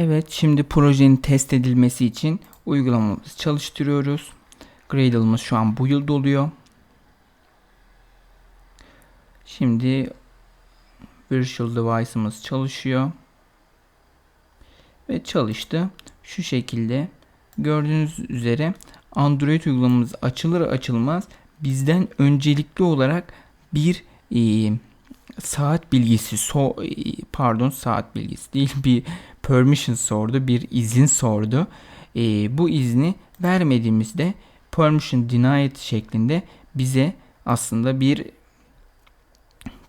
Evet, şimdi projenin test edilmesi için uygulamamızı çalıştırıyoruz. Gradle'ımız şu an bu yıl doluyor. Şimdi Virtual Device'ımız çalışıyor. Ve çalıştı. Şu şekilde gördüğünüz üzere Android uygulamamız açılır açılmaz bizden öncelikli olarak bir e, saat bilgisi so e, pardon saat bilgisi değil bir permission sordu bir izin sordu. E, bu izni vermediğimizde permission denied şeklinde bize aslında bir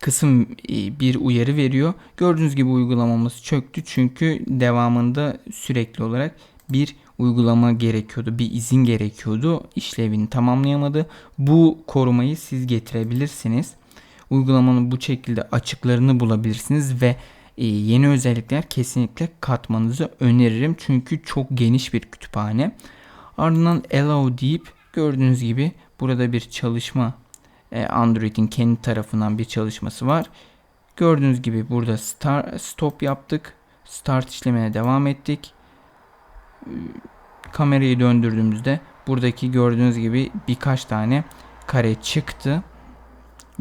kısım e, bir uyarı veriyor. Gördüğünüz gibi uygulamamız çöktü çünkü devamında sürekli olarak bir uygulama gerekiyordu, bir izin gerekiyordu. İşlevini tamamlayamadı. Bu korumayı siz getirebilirsiniz. Uygulamanın bu şekilde açıklarını bulabilirsiniz ve yeni özellikler kesinlikle katmanızı öneririm. Çünkü çok geniş bir kütüphane. Ardından allow deyip gördüğünüz gibi burada bir çalışma e, Android'in kendi tarafından bir çalışması var. Gördüğünüz gibi burada start, stop yaptık. Start işlemine devam ettik. Kamerayı döndürdüğümüzde buradaki gördüğünüz gibi birkaç tane kare çıktı.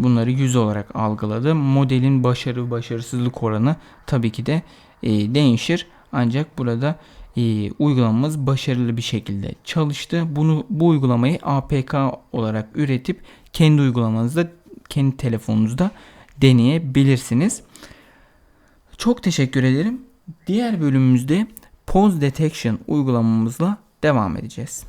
Bunları 100 olarak algıladı. Modelin başarı başarısızlık oranı tabii ki de e, değişir. Ancak burada e, uygulamamız başarılı bir şekilde çalıştı. Bunu bu uygulamayı APK olarak üretip kendi uygulamanızda, kendi telefonunuzda deneyebilirsiniz. Çok teşekkür ederim. Diğer bölümümüzde Pose Detection uygulamamızla devam edeceğiz.